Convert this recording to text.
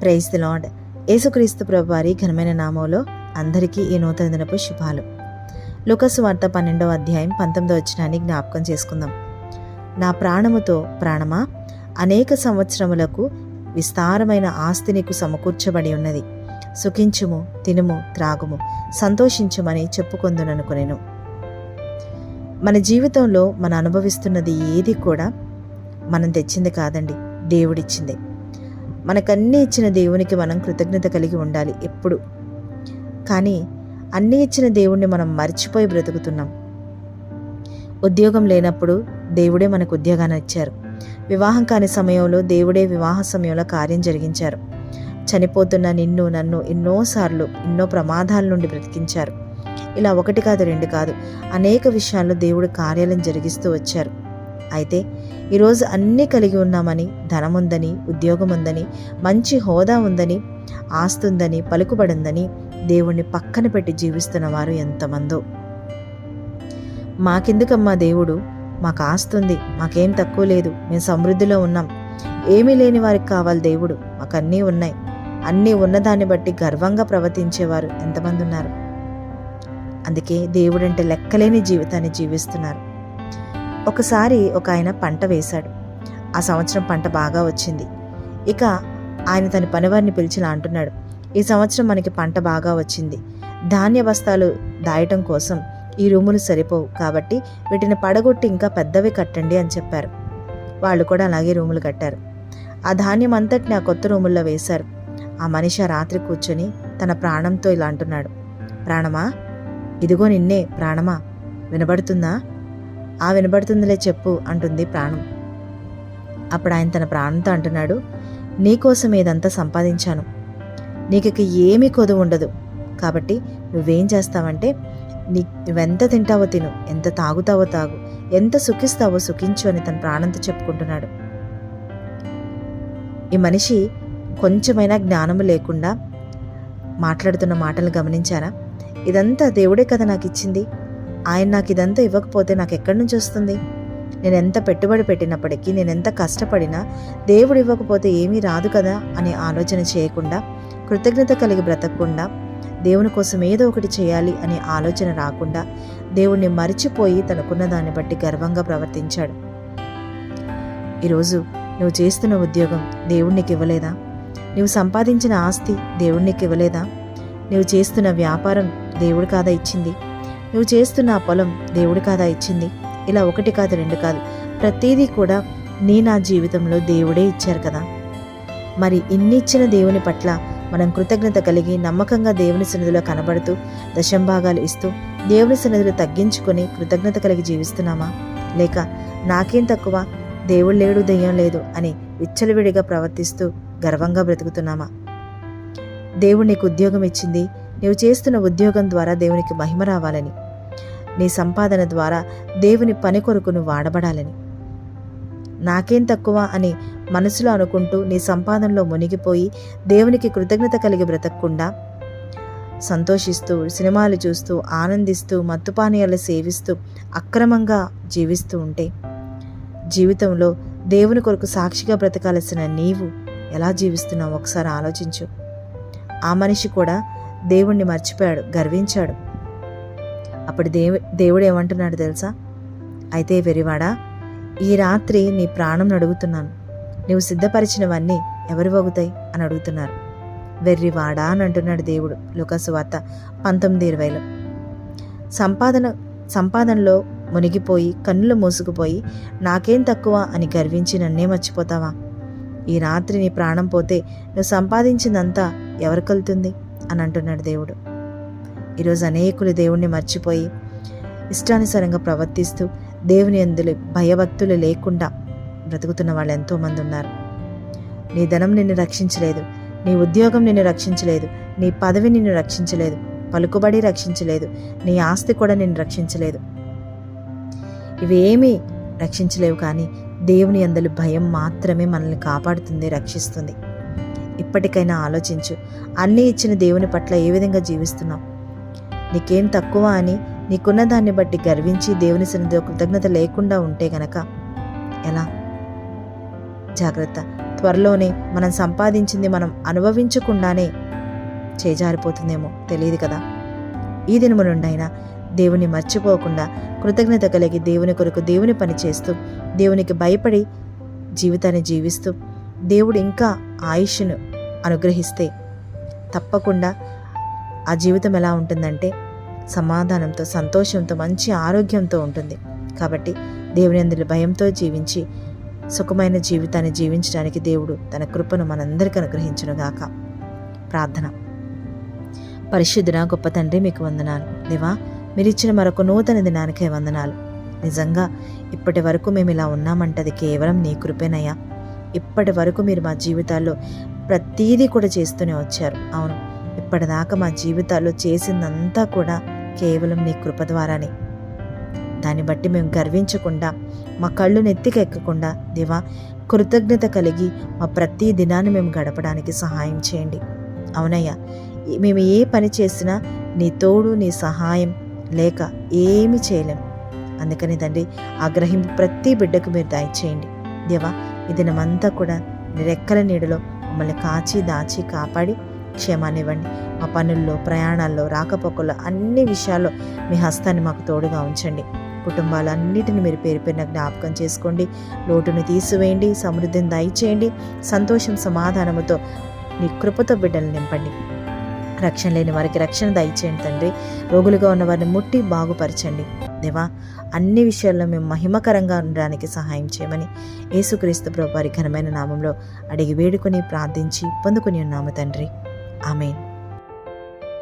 Praise the lord యేసుక్రీస్తు ప్రభు వారి ఘనమైన నామంలో అందరికీ ఈ నూతన దినపు శుభాలు. లుకసు వార్త పన్నెండవ అధ్యాయం పంతొమ్మిదవ వచ్చినాన్ని జ్ఞాపకం చేసుకుందాం. నా ప్రాణముతో ప్రాణమా? అనేక సంవత్సరములకు విస్తారమైన ఆస్తి నీకు సమకూర్చబడి ఉన్నది. సుఖించుము తినుము త్రాగుము సంతోషించుమని చెప్పుకొందుననుకునేను. మన జీవితంలో మనం అనుభవిస్తున్నది ఏది కూడా మనం తెచ్చింది కాదండి దేవుడిచ్చిందే. మనకన్నీ ఇచ్చిన దేవునికి మనం కృతజ్ఞత కలిగి ఉండాలి ఎప్పుడు. కానీ అన్నీ ఇచ్చిన దేవుణ్ణి మనం మర్చిపోయి బ్రతుకుతున్నాం. ఉద్యోగం లేనప్పుడు దేవుడే మనకు ఉద్యోగాన్ని ఇచ్చారు. వివాహం కాని సమయంలో దేవుడే వివాహ సమయంలో కార్యం జరిగించారు. చనిపోతున్న నిన్ను నన్ను ఎన్నోసార్లు ఎన్నో ప్రమాదాల నుండి బ్రతికించారు. ఇలా ఒకటి కాదు రెండు కాదు అనేక విషయాల్లో దేవుడు కార్యాలను జరిగిస్తూ వచ్చారు. అయితే ఈరోజు అన్నీ కలిగి ఉన్నామని ధనం ఉందని ఉద్యోగం ఉందని మంచి హోదా ఉందని ఆస్తుందని పలుకుబడిందని దేవుణ్ణి పక్కన పెట్టి జీవిస్తున్న వారు ఎంతమందో. మాకెందుకమ్మా దేవుడు? మాకు ఆస్తుంది మాకేం తక్కువ లేదు మేము సమృద్ధిలో ఉన్నాం. ఏమీ లేని వారికి కావాలి దేవుడు మాకు అన్నీ ఉన్నాయి. అన్నీ ఉన్నదాన్ని బట్టి గర్వంగా ప్రవర్తించేవారు ఎంతమంది ఉన్నారు అందుకే దేవుడంటే లెక్కలేని జీవితాన్ని జీవిస్తున్నారు. ఒకసారి ఒక ఆయన పంట వేశాడు. ఆ సంవత్సరం పంట బాగా వచ్చింది. ఇక ఆయన తన పనివారిని పిలిచి అంటున్నాడు ఈ సంవత్సరం మనకి పంట బాగా వచ్చింది. ధాన్య బస్తాలు దాయటం కోసం ఈ రూములు సరిపోవు కాబట్టి వీటిని పడగొట్టి ఇంకా పెద్దవి కట్టండి అని చెప్పారు. వాళ్ళు కూడా అలాగే రూములు కట్టారు. ఆ ధాన్యం అంతటిని ఆ కొత్త రూముల్లో వేశారు. ఆ మనిషి రాత్రి కూర్చొని తన ప్రాణంతో ఇలా అంటున్నాడు ప్రాణమా? ఇదిగో నిన్నే ప్రాణమా? వినబడుతుందా? ఆ వినబడుతుందిలే చెప్పు అంటుంది ప్రాణం. అప్పుడు ఆయన తన ప్రాణంతో అంటున్నాడు నీకోసం ఇదంతా సంపాదించాను. నీకు ఏమీ కొదువు ఉండదు. కాబట్టి నువ్వేం చేస్తావంటే నీ నువ్వెంత తింటావో తిను ఎంత తాగుతావో తాగు ఎంత సుఖిస్తావో సుఖించు అని తన ప్రాణంతో చెప్పుకుంటున్నాడు. ఈ మనిషి కొంచెమైనా జ్ఞానము లేకుండా మాట్లాడుతున్న మాటలు గమనించారా? ఇదంతా దేవుడే కదా నాకు ఇచ్చింది ఆయన నాకు ఇదంతా ఇవ్వకపోతే నాకు ఎక్కడి నుంచి వస్తుంది? నేను ఎంత పెట్టుబడి పెట్టినప్పటికీ నేను ఎంత కష్టపడినా దేవుడు ఇవ్వకపోతే ఏమీ రాదు కదా అనే ఆలోచన చేయకుండా కృతజ్ఞత కలిగి బ్రతకకుండా దేవుని కోసం ఏదో ఒకటి చేయాలి అనే ఆలోచన రాకుండా దేవుణ్ణి మరిచిపోయి తనకున్న దాన్ని బట్టి గర్వంగా ప్రవర్తించాడు. ఈరోజు నువ్వు చేస్తున్న ఉద్యోగం దేవుణ్ణికి ఇవ్వలేదా? నువ్వు సంపాదించిన ఆస్తి దేవుణ్ణికి ఇవ్వలేదా? నువ్వు చేస్తున్న వ్యాపారం దేవుడు కాదా ఇచ్చింది? నువ్వు చేస్తున్న ఆ పొలం దేవుడు కాదా ఇచ్చింది? ఇలా ఒకటి కాదు రెండు కాదు. ప్రతిదీ కూడా నీ నా జీవితంలో దేవుడే ఇచ్చారు కదా. మరి ఇన్ని ఇచ్చిన దేవుని పట్ల మనం కృతజ్ఞత కలిగి నమ్మకంగా దేవుని సన్నిధిలో కనబడుతూ దశంభాగాలు ఇస్తూ దేవుని సన్నిధిలో తగ్గించుకొని కృతజ్ఞత కలిగి జీవిస్తున్నామా? లేక నాకేం తక్కువ? దేవుడు లేడు దెయ్యం లేదు అని విచ్చలవిడిగా ప్రవర్తిస్తూ గర్వంగా బ్రతుకుతున్నామా? దేవుడు నీకు ఉద్యోగం ఇచ్చింది నీవు చేస్తున్న ఉద్యోగం ద్వారా దేవునికి మహిమ రావాలని. నీ సంపాదన ద్వారా దేవుని పని కొరకును వాడబడాలని. నాకేం తక్కువ అని మనసులో అనుకుంటూ నీ సంపాదనలో మునిగిపోయి దేవునికి కృతజ్ఞత కలిగి బ్రతకకుండా సంతోషిస్తూ సినిమాలు చూస్తూ ఆనందిస్తూ మత్తుపానీయాలు సేవిస్తూ అక్రమంగా జీవిస్తూ ఉంటే జీవితంలో దేవుని కొరకు సాక్షిగా బ్రతకాల్సిన నీవు ఎలా జీవిస్తున్నావు ఒకసారి ఆలోచించు. ఆ మనిషి కూడా దేవుణ్ణి మర్చిపోయాడు గర్వించాడు. అప్పుడు దేవు దేవుడు ఏమంటున్నాడు తెలుసా? అయితే వెరివాడా ఈ రాత్రి నీ ప్రాణం అడుగుతున్నాను నువ్వు సిద్ధపరిచినవన్నీ ఎవరు వగుతాయి? అని అడుగుతున్నారు. వెర్రివాడా అని అంటున్నాడు దేవుడు లుకసువార్త పంతొమ్మిది ఇరవైలో. సంపాదన సంపాదనలో మునిగిపోయి కన్నులు మూసుకుపోయి నాకేం తక్కువ అని గర్వించి నన్నే మర్చిపోతావా? ఈ రాత్రి నీ ప్రాణం పోతే నువ్వు సంపాదించిందంతా ఎవరు కలుతుంది అని అంటున్నాడు దేవుడు. ఈరోజు అనేకులు దేవుణ్ణి మర్చిపోయి ఇష్టానుసారంగా ప్రవర్తిస్తూ దేవుని అందులో భయభక్తులు లేకుండా బ్రతుకుతున్న వాళ్ళు ఎంతోమంది ఉన్నారు. నీ ధనం నిన్ను రక్షించలేదు నీ ఉద్యోగం నిన్ను రక్షించలేదు నీ పదవి నిన్ను రక్షించలేదు పలుకుబడి రక్షించలేదు నీ ఆస్తి కూడా నిన్ను రక్షించలేదు. ఇవేమీ రక్షించలేవు కానీ దేవుని అందలి భయం మాత్రమే మనల్ని కాపాడుతుంది రక్షిస్తుంది. ఇప్పటికైనా ఆలోచించు. అన్నీ ఇచ్చిన దేవుని పట్ల ఏ విధంగా జీవిస్తున్నావు? నీకేం తక్కువ అని నీకున్న దాన్ని బట్టి గర్వించి దేవుని సన్నిధిలో కృతజ్ఞత లేకుండా ఉంటే గనక ఎలా? జాగ్రత్త. త్వరలోనే మనం సంపాదించింది మనం అనుభవించకుండానే చేజారిపోతుందేమో తెలియదు కదా. ఈ దినము నుండైనా దేవుని మర్చిపోకుండా కృతజ్ఞత కలిగి దేవుని కొరకు దేవుని పని చేస్తూ దేవునికి భయపడి జీవితాన్ని జీవిస్తూ దేవుడు ఇంకా ఆయుష్ను అనుగ్రహిస్తే తప్పకుండా ఆ జీవితం ఎలా ఉంటుందంటే సమాధానంతో సంతోషంతో మంచి ఆరోగ్యంతో ఉంటుంది. కాబట్టి దేవుని అందులో భయంతో జీవించి సుఖమైన జీవితాన్ని జీవించడానికి దేవుడు తన కృపను మనందరికీ అనుగ్రహించునుగాక. ప్రార్థన. పరిశుద్ధున గొప్ప తండ్రి మీకు వందనాలు. దేవా మీరిచ్చిన మరొక నూతన దినానికే వందనాలు. నిజంగా ఇప్పటి వరకు మేము ఇలా ఉన్నామంటే అది కేవలం నీ కృపేనయ్యా. ఇప్పటి వరకు మీరు మా జీవితాల్లో ప్రతీదీ కూడా చేస్తూనే వచ్చారు. అవును ఇప్పటిదాకా మా జీవితాల్లో చేసిందంతా కూడా కేవలం నీ కృప ద్వారానే. దాన్ని బట్టి మేము గర్వించకుండా మా కళ్ళు నెత్తికెక్కకుండా దేవా కృతజ్ఞత కలిగి మా ప్రతి దినాన్ని మేము గడపడానికి సహాయం చేయండి. అవునయ్యా మేము ఏ పని చేసినా నీ తోడు నీ సహాయం లేక ఏమి చేయలేం. అందుకని తండ్రి ఆ గ్రహింపు ప్రతి బిడ్డకు మీరు దయచేయండి. దేవా ఈ దినమంతా కూడా నీ రెక్కల నీడలో మమ్మల్ని కాచి దాచి కాపాడి క్షేమాన్ని ఇవ్వండి మా పనుల్లో ప్రయాణాల్లో రాకపోకల్లో అన్ని విషయాల్లో మీ హస్తాన్ని మాకు తోడుగా ఉంచండి. కుటుంబాలన్నిటిని మీరు పేరు పేరున జ్ఞాపకం చేసుకోండి. లోటును తీసివేయండి సమృద్ధిని దయచేయండి సంతోషం సమాధానముతో నీ కృపతో బిడ్డలు నింపండి. రక్షణ లేని వారికి రక్షణ దయచేయండి తండ్రి. రోగులుగా ఉన్న వారిని ముట్టి బాగుపరచండి. దేవా అన్ని విషయాల్లో మేము మహిమకరంగా ఉండడానికి సహాయం చేయమని యేసుక్రీస్తు ప్రభు వారి ఘనమైన నామంలో అడిగి వేడుకొని ప్రార్థించి పొందుకుని ఉన్నాము తండ్రి. ఆమెన్.